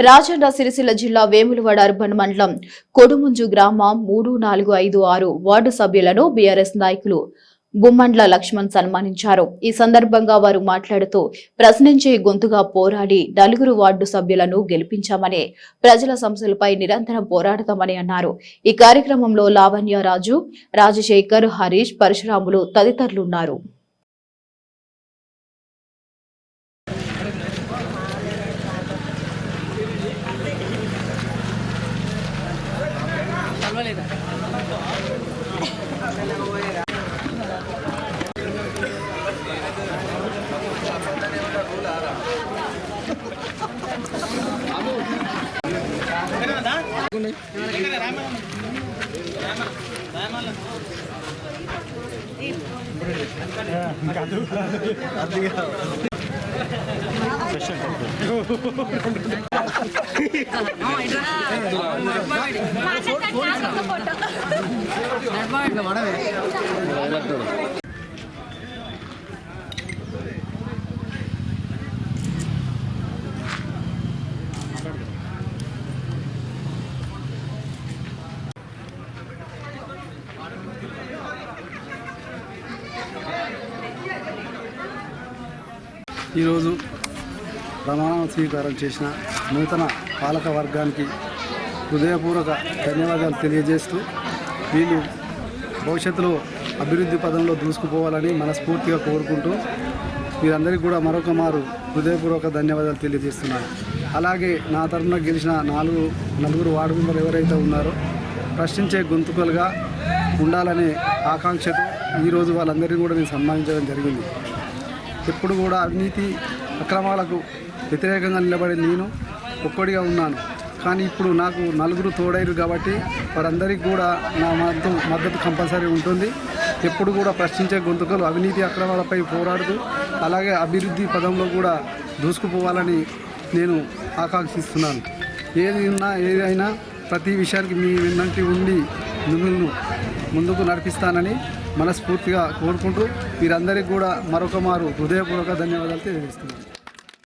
రాజన్న సిరిసిల్ల జిల్లా వేములవాడ అర్బన్ మండలం కొడుముంజు గ్రామం మూడు నాలుగు ఐదు ఆరు వార్డు సభ్యులను బీఆర్ఎస్ నాయకులు బుమ్మండ్ల లక్ష్మణ్ సన్మానించారు. ఈ సందర్భంగా వారు మాట్లాడుతూ ప్రశ్నించే గొంతుగా పోరాడి నలుగురు వార్డు సభ్యులను గెలిపించామని ప్రజల సమస్యలపై నిరంతరం పోరాడతామని అన్నారు. ఈ కార్యక్రమంలో లావణ్య రాజు రాజశేఖర్ హరీష్ పరశురాములు తదితరులు ఉన్నారు ఈరోజు ప్రమాణం స్వీకారం చేసిన నూతన పాలక వర్గానికి హృదయపూర్వక ధన్యవాదాలు తెలియజేస్తూ వీళ్ళు భవిష్యత్తులో అభివృద్ధి పదంలో దూసుకుపోవాలని మనస్ఫూర్తిగా కోరుకుంటూ వీరందరికీ కూడా మరొక మారు హృదయపూర్వక ధన్యవాదాలు తెలియజేస్తున్నాను. అలాగే నా తరఫున గెలిచిన నాలుగు నలుగురు వార్డు మెంబర్లు ఎవరైతే ఉన్నారో ప్రశ్నించే గొంతుకలుగా ఉండాలనే ఆకాంక్షతో ఈరోజు వాళ్ళందరినీ కూడా నేను సన్మానించడం జరిగింది. ఎప్పుడు కూడా అవినీతి అక్రమాలకు వ్యతిరేకంగా నిలబడి నేను ఒక్కడిగా ఉన్నాను. కానీ ఇప్పుడు నాకు నలుగురు తోడైరు కాబట్టి వారందరికీ కూడా నా మద్దతు మద్దతు కంపల్సరీ ఉంటుంది. ఎప్పుడు కూడా ప్రశ్నించే గొంతుకలు అవినీతి అక్రమాలపై పోరాడుతూ అలాగే అభివృద్ధి పదంలో కూడా దూసుకుపోవాలని నేను ఆకాంక్షిస్తున్నాను. ఏది ఉన్నా ఏదైనా ప్రతి విషయానికి మీ వెన్నంటి ఉండి మిమ్మల్ని ముందుకు నడిపిస్తానని మనస్ఫూర్తిగా కోరుకుంటూ మీరందరికీ కూడా మరొక మారు హృదయపూర్వక ధన్యవాదాలు తెలియజేస్తున్నాను.